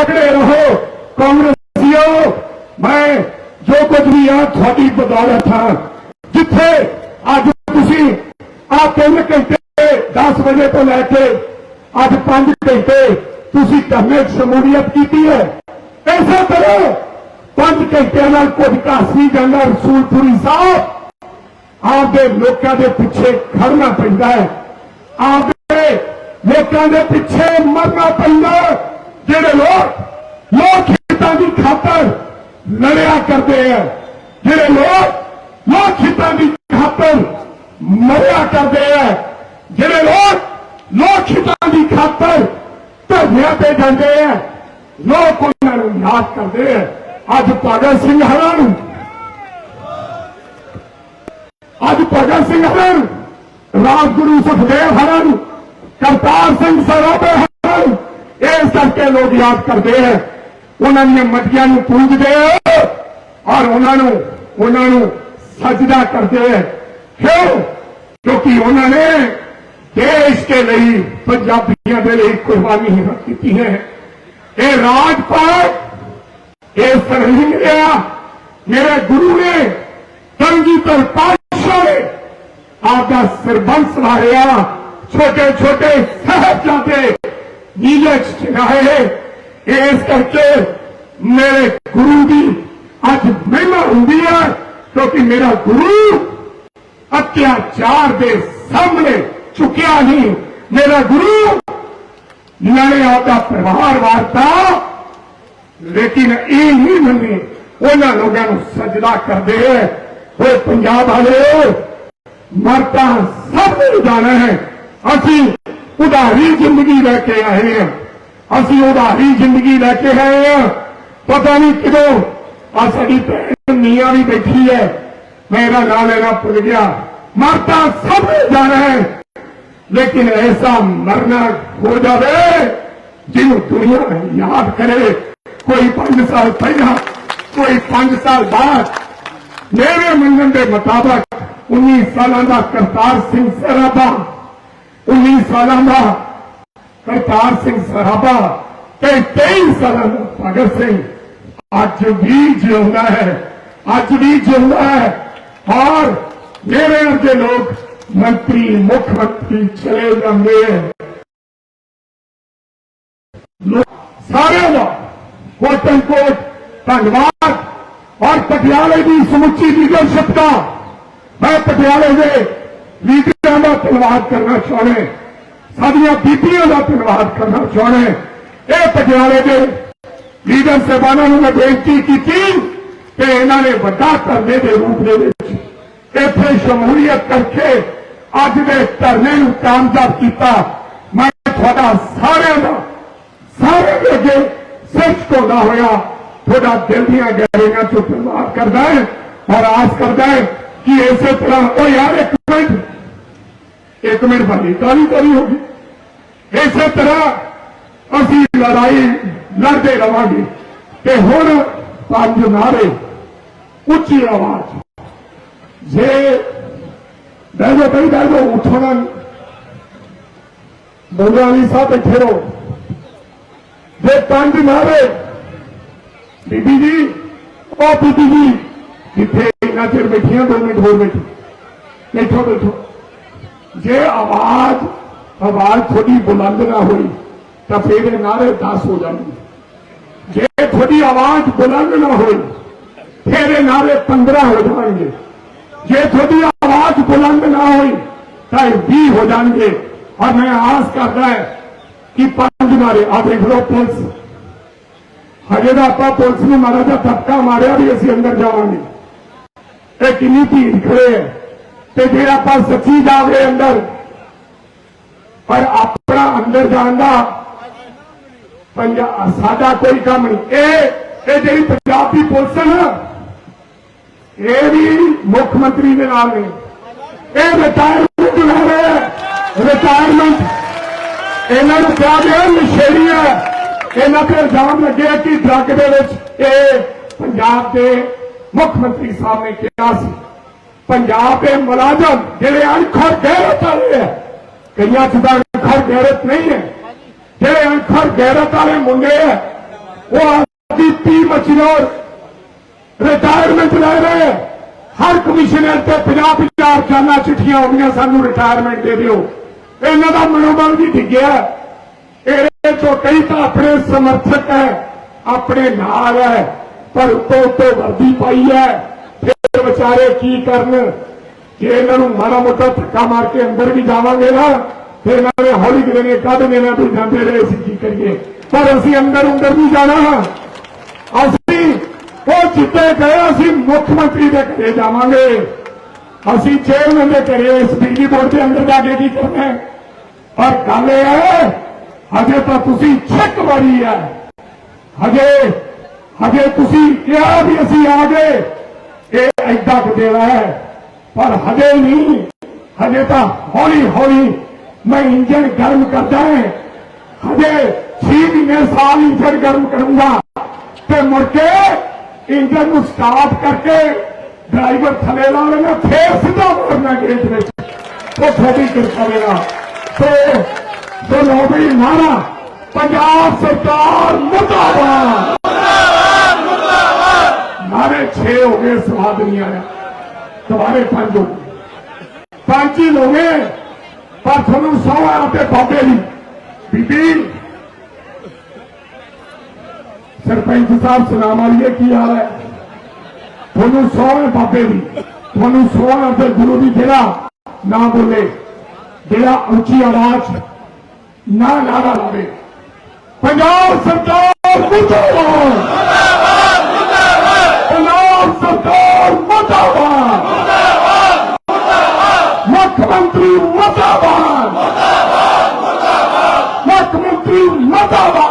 ਪਕੜੇ ਰਹੋ। ਕਾਂਗਰਸੀਓ, ਮੈਂ ਜੋ ਕੁਝ ਵੀ ਆ ਤੁਹਾਡੀ ਬਦੌਲਤ ਹਾਂ ਜਿੱਥੇ ਅੱਜ ਤੁਸੀਂ ਆ ਤਿੰਨ ਘੰਟੇ 10 ਵਜੇ ਤੋਂ ਲੈ ਕੇ ਅੱਜ 5 ਘੰਟੇ ਤੁਸੀਂ ਧਰਨੇ 'ਚ ਸ਼ਮੂਲੀਅਤ ਕੀਤੀ ਹੈ। ਐਸਾ ਕਰੋ 5 ਘੰਟਿਆਂ ਨਾਲ ਕੁਝ ਕਾਸੀ ਜਾਂਦਾ ਰਸੂਲਪੁਰੀ ਸਾਹਿਬ। ਆਪਦੇ ਲੋਕਾਂ ਦੇ ਪਿੱਛੇ ਖੜਨਾ ਪੈਂਦਾ ਹੈ। ਆਪਦੇ ਲੋਕਾਂ ਦੇ ਪਿੱਛੇ ਮਰਨਾ ਪੈਂਦਾ ਹੈ। ਜਿਹੜੇ ਲੋਕ ਲੋਕ ਹਿੱਤਾਂ ਦੀ ਖਾਤਰ ਲੜਿਆ ਕਰਦੇ ਆ ਜਿਹੜੇ ਲੋਕ ਲੋਕ ਹਿੱਤਾਂ ਦੀ ਖਾਤਰ ਮਰਿਆ ਕਰਦੇ ਆ ਜਿਹੜੇ ਲੋਕ ਲੋਕ ਹਿੱਤਾਂ ਦੀ ਖਾਤਰ ਧਰਨਿਆਂ ਤੇ ਜਾਂਦੇ ਆ ਲੋਕ ਉਹਨਾਂ ਨੂੰ ਯਾਦ ਕਰਦੇ ਆ ਅੱਜ ਭਗਤ ਸਿੰਘ ਹਰਾਂ ਨੂੰ ਅੱਜ ਭਗਤ ਸਿੰਘ ਹਰਾਂ ਨੂੰ ਰਾਜਗੁਰੂ ਸੁਖਦੇਵ ਹਰਾਂ ਨੂੰ ਕਰਤਾਰ ਸਿੰਘ ਸਰਾਭੇ ਹਰਾਂ ਨੂੰ ਇਸ ਕਰਕੇ ਲੋਕ ਯਾਦ ਕਰਦੇ ਆ। ਉਹਨਾਂ ਦੀਆਂ ਮਟੀਆਂ ਨੂੰ ਪੂਜਦੇ ਔਰ ਉਹਨਾਂ ਨੂੰ ਉਹਨਾਂ ਨੂੰ ਸਜਦਾ ਕਰਦੇ ਆ। ਕਿਉਂ? ਕਿਉਂਕਿ ਉਹਨਾਂ ਨੇ ਦੇਸ਼ ਦੇ ਲਈ, ਪੰਜਾਬੀਆਂ ਦੇ ਲਈ ਕੁਰਬਾਨੀ ਕੀਤੀ ਹੈ। ਇਹ ਰਾਜਪਾਲ ਇਸ ਤਰ੍ਹਾਂ ਨਹੀਂ ਮਿਲਿਆ ਮੇਰੇ ਗੁਰੂ ਨੇ ਤੰਗੀਧਰ ਪਾਤਸ਼ਾਹ ਨੇ ਆਪਦਾ ਸਰਬੰਸ ਵਾਰਿਆ ਛੋਟੇ ਛੋਟੇ ਸਾਹਿਬਜ਼ਾਦੇ ਨੀਲੇ ਚ ਚੜਾਏ ਇਸ ਕਰਕੇ ਮੇਰੇ ਗੁਰੂ ਦੀ ਅੱਜ ਮਹਿਮਾ ਹੁੰਦੀ ਹੈ, ਕਿਉਂਕਿ ਮੇਰਾ ਗੁਰੂ ਅਤਿਆਚਾਰ ਦੇ ਸਾਹਮਣੇ ਝੁਕਿਆ ਨਹੀਂ। ਮੇਰਾ ਗੁਰੂ ਨਾਲੇ ਆਪਦਾ ਪਰਿਵਾਰ ਵਾਰਤਾ, ਲੇਕਿਨ ਇਹ ਨਹੀਂ ਮੰਨੇ, ਉਹਨਾਂ ਲੋਕਾਂ ਨੂੰ ਸਜਦਾ ਕਰਦੇ ਹੈ। ਉਹ ਪੰਜਾਬ ਵਾਲੇ ਮਰਤਾ ਸਭ ਨੂੰ ਜਾਣਾ ਹੈ। ਅਸੀਂ ਉਧਾਰੀ ਜ਼ਿੰਦਗੀ ਲੈ ਕੇ ਆਏ ਹਾਂ। ਅਸੀਂ ਉਧਾਰੀ ਜ਼ਿੰਦਗੀ ਲੈ ਕੇ ਆਏ ਹਾਂ। ਪਤਾ ਨਹੀਂ ਕਿਦੋਂ ਆ ਸਾਡੀ ਭੈਣ ਮੀਆਂ ਵੀ ਬੈਠੀ ਹੈ। ਮੇਰਾ ਨਾਂ ਲੈਣਾ ਭੁੱਲ ਗਿਆ। ਮਰਤਾ ਸਭ ਜਾਣਾ ਹੈ। ਲੇਕਿਨ ਐਸਾ ਮਰਨਾ ਹੋ ਜਾਵੇ, ਜਿਹਨੂੰ ਦੁਨੀਆ ਯਾਦ ਕਰੇ। ਕੋਈ 5 ਸਾਲ ਪਹਿਲਾਂ, ਕੋਈ 5 ਸਾਲ ਬਾਅਦ। ਮੇਰੇ ਮੰਗਣ ਦੇ ਮੁਤਾਬਕ 19 ਸਾਲਾਂ ਦਾ ਕਰਤਾਰ ਸਿੰਘ ਸਰਾਭਾ 19 ਸਾਲਾਂ ਦਾ ਕਰਤਾਰ ਸਿੰਘ ਸਰਾਭਾ ਤੇ 23 ਸਾਲਾਂ ਦਾ ਭਗਤ ਸਿੰਘ ਅੱਜ ਵੀ ਜਿਉਂਦਾ ਹੈ ਅੱਜ ਵੀ ਜਿਉਂਦਾ ਹੈ ਔਰ ਮੇਰੇ ਵਰਗੇ ਲੋਕ ਮੰਤਰੀ ਮੁੱਖ ਮੰਤਰੀ ਚਲੇ ਜਾਂਦੇ ਹੈ ਲੋਕ- ਸਾਰਿਆਂ ਦਾ ਕੋਟਨ ਕੋਟ ਧੰਨਵਾਦ ਔਰ ਪਟਿਆਲੇ ਦੀ ਸਮੁੱਚੀ ਲੀਡਰਸ਼ਿਪ ਦਾ ਮੈਂ ਪਟਿਆਲੇ ਦੇ ਲੀਡਰਾਂ ਦਾ ਧੰਨਵਾਦ ਕਰਨਾ ਚਾਹੁੰਦਾ ਸਾਡੀਆਂ ਬੀਬੀਆਂ ਦਾ ਧੰਨਵਾਦ ਕਰਨਾ ਚਾਹੁੰਦਾ ਇਹ ਪਟਿਆਲੇ ਦੇ ਲੀਡਰ ਸਾਹਿਬਾਨਾਂ ਨੂੰ ਮੈਂ ਬੇਨਤੀ ਕੀਤੀ ਕਿ ਇਹਨਾਂ ਨੇ ਵੱਡਾ ਧਰਨੇ ਦੇ ਰੂਪ ਦੇ ਵਿੱਚ ਇੱਥੇ ਸ਼ਮੂਲੀਅਤ ਕਰਕੇ ਅੱਜ ਦੇ ਧਰਨੇ ਨੂੰ ਕਾਮਯਾਬ ਕੀਤਾ ਮੈਂ ਤੁਹਾਡਾ ਸਾਰਿਆਂ ਦਾ ਸਾਰੇ ਦੇ ਅੱਗੇ ਸਿਰ ਝੁਕਾਉਂਦਾ ਹੋਇਆ ਤੁਹਾਡਾ ਦਿਲ ਦੀਆਂ ਗਹਿਰਾਈਆਂ ਚੋਂ ਧੰਨਵਾਦ ਕਰਦਾ ਹੈ ਔਰ ਆਸ ਕਰਦਾ ਹੈ ਕਿ ਇਸੇ ਤਰ੍ਹਾਂ ਉਹ ਯਾਰ ਇੱਕ ਮਿੰਟ ਇੱਕ ਮਿੰਟ ਭਾਈ ਕਾਲੀ ਕਾਲੀ ਹੋ ਗਈ। ਇਸੇ ਤਰ੍ਹਾਂ ਅਸੀਂ ਲੜਾਈ ਲੜਦੇ ਰਵਾਂਗੇ। ਤੇ ਹੁਣ ਪੰਜ ਨਾਰੇ, ਉੱਚੀ ਆਵਾਜ਼। ਜੇ ਬਹਿ ਜਾਓ ਬਈ ਬਹਿ ਜਾਓ ਉੱਠਣਾ ਬੋਲਣਾ ਵਾਲੀ ਸਾਹਿਬ ਬੈਠੇ ਰਹੋ। ਜੇ ਪੰਜ ਨਾਰੇ, ਬੀਬੀ ਜੀ, ਉਹ ਬੀਬੀ ਜੀ, ਜਿੱਥੇ ਇੰਨਾ ਚਿਰ ਬੈਠੀਆਂ, ਦੋ ਮਿੰਟ ਹੋਰ ਬੈਠੋ। ਬੈਠੋ ਬੈਠੋ। ਜੇ ਆਵਾਜ਼ ਆਵਾਜ਼ ਥੋੜੀ ਬੁਲੰਦ ਨਾ ਹੋਈ, ਤਾਂ ਫਿਰ ਇਹ ਨਾਰੇ 10 ਹੋ ਜਾਣਗੇ। ਜੇ ਤੁਹਾਡੀ ਆਵਾਜ਼ ਬੁਲੰਦ ਨਾ ਹੋਈ, ਫਿਰ ਇਹ ਨਾਰੇ 15 ਹੋ ਜਾਣਗੇ। ਜੇ ਤੁਹਾਡੀ ਆਵਾਜ਼ ਬੁਲੰਦ ਨਾ ਹੋਈ, ਤਾਂ ਇਹ 20 ਹੋ ਜਾਣਗੇ। ਔਰ ਮੈਂ ਆਸ ਕਰਦਾ ਹਾਂ ਕਿ ਪੰਜ ਨਾਰੇ ਆ ਦੇਖ ਲਓ ਪੁਲਿਸ। ਹਜੇ ਦਾ ਆਪਾਂ ਪੁਲਿਸ ਨੂੰ ਮਾਰਾ ਜਿਹਾ ਧੱਕਾ ਮਾਰਿਆ ਵੀ ਅਸੀਂ ਅੰਦਰ ਜਾਵਾਂਗੇ। ਇਹ ਕਿੰਨੀ ਭੀੜ ਖੜੇ ਹੈ। ਤੇ ਜੇ ਆਪਾਂ ਸੱਚੀ ਜਾਵੇ ਅੰਦਰ, ਪਰ ਆਪਣਾ ਅੰਦਰ ਜਾਣ ਦਾ ਪੰਜਾ ਸਾਡਾ ਕੋਈ ਕੰਮ ਨਹੀਂ। ਇਹ ਇਹ ਜਿਹੜੀ ਪੰਜਾਬ ਦੀ ਪੁਲਿਸ ਹੈ ਨਾ, ਇਹ ਵੀ ਮੁੱਖ ਮੰਤਰੀ ਦੇ ਨਾਲ ਨੇ। ਇਹ ਰਿਟਾਇਰਮੈਂਟ ਲੈ ਰਿਟਾਇਰਮੈਂਟ ਇਹਨਾਂ ਨੂੰ ਕਿਹਾ ਗਿਆ ਨਸ਼ੇੜੀ ਹੈ ਇਹਨਾਂ ਤੇ ਇਲਜ਼ਾਮ ਲੱਗਿਆ ਕਿ ਡਰੱਗ ਦੇ ਵਿੱਚ ਇਹ ਪੰਜਾਬ ਦੇ ਮੁੱਖ ਮੰਤਰੀ ਸਾਹਿਬ ਨੇ ਕਿਹਾ ਸੀ। ਪੰਜਾਬ ਦੇ ਮੁਲਾਜ਼ਮ ਜਿਹੜੇ ਅਣਖਰ ਗੈਰਤ ਵਾਲੇ ਹੈ ਕਈਆਂ ਚ ਤਾਂ ਅਣਖਰ ਗੈਰਤ ਨਹੀਂ ਹੈ। ਜਿਹੜੇ ਅਣਖਰ ਗੈਰਤ ਵਾਲੇ ਮੁੰਡੇ ਹੈ ਉਹ ਆਪਦੀ ਪੀ ਮਚਨੋਰ ਰਿਟਾਇਰਮੈਂਟ ਲੈ ਰਹੇ ਹੈ। ਹਰ ਕਮਿਸ਼ਨਰ ਤੇ 50 50 ਜਾਨਾ ਚਿੱਠੀਆਂ ਆਉਂਦੀਆਂ ਸਾਨੂੰ ਰਿਟਾਇਰਮੈਂਟ ਦੇ ਦਿਓ। ਇਹਨਾਂ ਦਾ ਮਨੋਬਲ ਵੀ ਡਿੱਗਿਆ ਇਹਦੇ ਚੋਂ ਕਈ ਤਾਂ ਆਪਣੇ ਸਮਰਥਕ ਹੈ, ਆਪਣੇ ਨਾਲ ਹੈ, ਪਰ ਉੱਤੋਂ ਉੱਤੋਂ ਵਰਦੀ ਪਾਈ ਹੈ। ਵਿਚਾਰੇ ਕੀ ਕਰਨ? ਜੇ ਇਹਨਾਂ ਨੂੰ ਮਾੜਾ ਮੋਟਾ ਧੱਕਾ ਮਾਰ ਕੇ ਅੰਦਰ ਵੀ ਜਾਵਾਂਗੇ ਨਾ, ਫਿਰ ਇਹਨਾਂ ਨੇ ਹੌਲੀ ਕਿਤੇ ਕੱਢ ਦੇਣਾ ਤੂੰ ਜਾਂਦੇ ਰਹੇ ਅਸੀਂ ਕੀ ਕਰੀਏ। ਪਰ ਅਸੀਂ ਅੰਦਰ ਅੰਦਰ ਵੀ ਜਾਣਾ। ਅਸੀਂ ਉਹ ਜਿੱਤੇ ਗਏ, ਅਸੀਂ ਮੁੱਖ ਮੰਤਰੀ ਦੇ ਘਰੇ ਜਾਵਾਂਗੇ। ਅਸੀਂ ਚੇਅਰਮੈਨ ਦੇ ਘਰੇ, ਇਸ ਬਿਜਲੀ ਬੋਰਡ ਦੇ ਅੰਦਰ ਜਾ ਕੇ ਕੀ ਕਰਨਾ ਹੈ? ਔਰ ਗੱਲ ਇਹ ਹੈ, ਹਜੇ ਤਾਂ ਤੁਸੀਂ ਛੱਕ ਮਾਰੀ ਹੈ। ਹਜੇ ਹਜੇ ਤੁਸੀਂ ਕਿਹਾ ਵੀ ਅਸੀਂ ਆ ਗਏ। ਐਡਾ ਕੁ ਦੇਣਾ ਹੈ। ਪਰ ਹਜੇ ਨਹੀਂ ਹਜੇ ਤਾਂ ਹੌਲੀ ਹੌਲੀ ਮੈਂ ਇੰਜਨ ਗਰਮ ਕਰਦਾ ਹਾਂ। ਹਜੇ 6 ਮਹੀਨੇ ਸਾਲ ਇੰਜਨ ਗਰਮ ਕਰੂੰਗਾ। ਤੇ ਮੁੜ ਕੇ ਇੰਜਨ ਨੂੰ ਸਟਾਰਟ ਕਰਕੇ ਡਰਾਈਵਰ ਥੱਲੇ ਲਾ ਲੈਣਾ, ਫੇਰ ਸਿੱਧਾ ਮੋੜਨਾ ਗੇਟ ਵਿੱਚ। ਉਹ ਤੁਹਾਡੀ ਕਿਰਪਾ ਦੇਣਾ ਸੋ ਸੋ ਲੋ ਵੀ ਨਾਰਾ ਪੰਜਾਬ ਸਰਕਾਰ ਮੁਰਦਾਬਾਦ ਨਾਰੇ 6 ਹੋ ਗਏ ਸਵਾਦ ਨਹੀਂ ਆਇਆ। ਦੁਬਾਰੇ ਪੰਜ ਹੋ ਗਏ। ਪੰਜ ਹੀ ਹੋ ਗਏ ਪਰ ਤੁਹਾਨੂੰ ਸੌਆ ਤੇ ਬਾਬੇ ਦੀ। ਬੀਬੀ, ਸਰਪੰਚ ਸਾਹਿਬ ਸੁਨਾਮ ਵਾਲੀਏ ਕੀ ਹਾਲ ਹੈ? ਤੁਹਾਨੂੰ ਸੌਵੇਂ ਬਾਬੇ ਦੀ, ਤੁਹਾਨੂੰ ਸੌਆਂ ਤੇ ਗੁਰੂ ਦੀ ਜਿਹੜਾ ਨਾ ਬੋਲੇ, ਜਿਹੜਾ ਉੱਚੀ ਆਵਾਜ਼ 'ਚ ਨਾ ਨਾਰਾ ਲਾਵੇ। ਪੰਜਾਬ ਸਰਕਾਰ ਮੁਰਦਾਬਾਦ ਪੰਜਾਬ ਸਰਕਾਰ ਮੁਰਦਾਬਾਦ ਮੁੱਖ ਮੰਤਰੀ ਮੁਰਦਾਬਾਦ ਮੁੱਖ ਮੰਤਰੀ